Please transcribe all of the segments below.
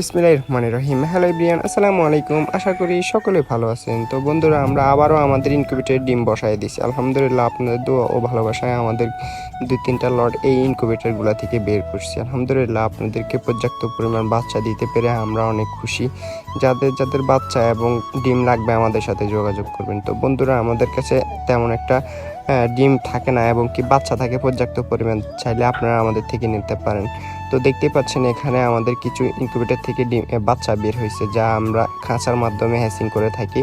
ইসমিলাই রহমান রহিম hello ইব্রিয়ান আসসালামু আলাইকুম। আশা করি সকলে ভালো আছেন। তো বন্ধুরা, আমরা আবারও আমাদের ইনকিউবেটরে ডিম বসায় দিছি। আলহামদুলিল্লাহ আপনাদের দোয়া ও ভালোবাসায় আমাদের দুই তিনটা লট এই ইনকিউবেটরগুলো থেকে বের করছি। আলহামদুলিল্লাহ, আপনাদেরকে পর্যাপ্ত পরিমাণ বাচ্চা দিতে পেরে আমরা অনেক খুশি। যাদের যাদের বাচ্চা এবং ডিম লাগবে আমাদের সাথে যোগাযোগ করবেন। তো বন্ধুরা, আমাদের কাছে তেমন একটা ডিম থাকে না এবং কি বাচ্চা থাকে পর্যাপ্ত পরিমাণ চাইলে আপনারা আমাদের থেকে নিতে পারেন। তো দেখতেই পাচ্ছেন এখানে আমাদের কিছু ইনকিউবেটর থেকে ডিম বাচ্চা বের হয়েছে, যা আমরা খাঁচার মাধ্যমে হ্যাসিং করে থাকি।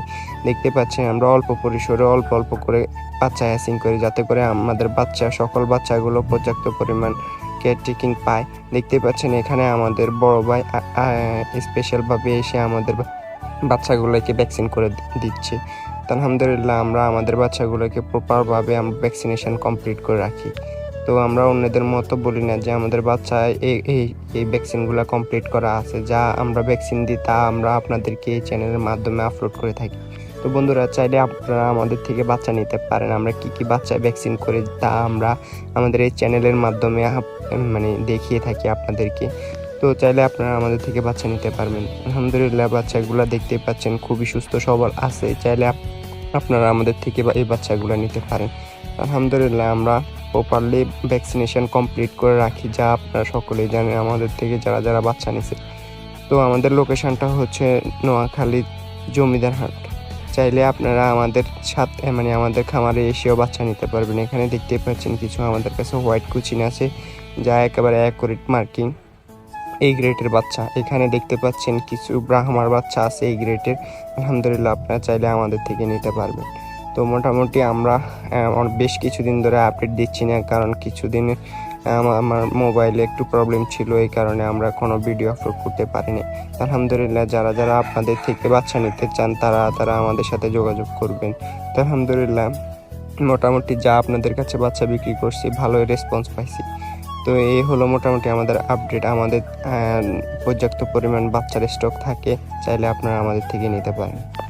দেখতে পাচ্ছেন আমরা অল্প পরিসরে অল্প অল্প করে বাচ্চা হ্যাসিং করি, যাতে করে আমাদের বাচ্চা, সকল বাচ্চাগুলো পর্যাপ্ত পরিমাণ কেয়ারটেকিং পায়। দেখতে পাচ্ছেন এখানে আমাদের বড় ভাই স্পেশালভাবে এসে আমাদের বাচ্চাগুলোকে ভ্যাকসিন করে দিচ্ছে। আলহামদুলিল্লাহ আমরা আমাদের বাচ্চাগুলোকে প্রপারভাবে আমরা ভ্যাকসিনেশন কমপ্লিট করে রাখি। তো আমরা অন্যদের মতো বলি না যে আমাদের বাচ্চা এই এই এই ভ্যাকসিনগুলো কমপ্লিট করা আছে। যা আমরা ভ্যাকসিন দিই, তা আমরা আপনাদেরকে এই চ্যানেলের মাধ্যমে আপলোড করে থাকি। তো বন্ধুরা, চাইলে আপনারা আমাদের থেকে বাচ্চা নিতে পারেন। আমরা কি কি বাচ্চা ভ্যাকসিন করে, তা আমরা আমাদের এই চ্যানেলের মাধ্যমে মানে দেখিয়ে থাকি আপনাদেরকে। তো চাইলে আপনারা আমাদের থেকে বাচ্চা নিতে পারবেন। আলহামদুলিল্লাহ, বাচ্চাগুলো দেখতে পাচ্ছেন, খুবই সুস্থ, সবল আছে। চাইলে আপনারা আমাদের থেকে এই বাচ্চাগুলো নিতে পারেন। আলহামদুলিল্লাহ, আমরা প্রপারলি ভ্যাকসিনেশন কমপ্লিট করে রাখি, যা আপনারা সকলেই জানেন, আমাদের থেকে যারা যারা বাচ্চা নিছে। তো আমাদের লোকেশনটা হচ্ছে নোয়াখালী জমিদার হাট। চাইলে আপনারা আমাদের সাথে মানে আমাদের খামারে এসেও বাচ্চা নিতে পারবেন। এখানে দেখতে পাচ্ছেন কিছু আমাদের কাছে হোয়াইট কুচিন আছে, যা একেবারে অ্যাকুরেট মার্কিং এই গ্রেটের বাচ্চা। এখানে দেখতে পাচ্ছেন কিছু ব্রাহ্মার বাচ্চা আছে এই গ্রেটের আলহামদুলিল্লাহ, আপনারা চাইলে আমাদের থেকে নিতে পারবেন। তো মোটামুটি আমরা বেশ কিছুদিন ধরে আপডেট দিচ্ছি না, কারণ কিছুদিন আম- আমার মোবাইলে একটু প্রবলেম ছিল, এই কারণে আমরা কোনো ভিডিও আপলোড করতে পারিনি। আলহামদুলিল্লাহ, যারা যারা আপনাদের থেকে বাচ্চা নিতে চান, তারা তারা আমাদের সাথে যোগাযোগ করবেন। তো আলহামদুলিল্লাহ, মোটামুটি যা আপনাদের কাছে বাচ্চা বিক্রি করছি, ভালোই রেসপন্স পাইছি। তো এই হলো মোটামুটি আমাদের আপডেট আমাদের পর্যাপ্ত পরিমাণ বাচ্চার স্টক থাকে, চাইলে আপনারা আমাদের থেকে নিতে পারেন।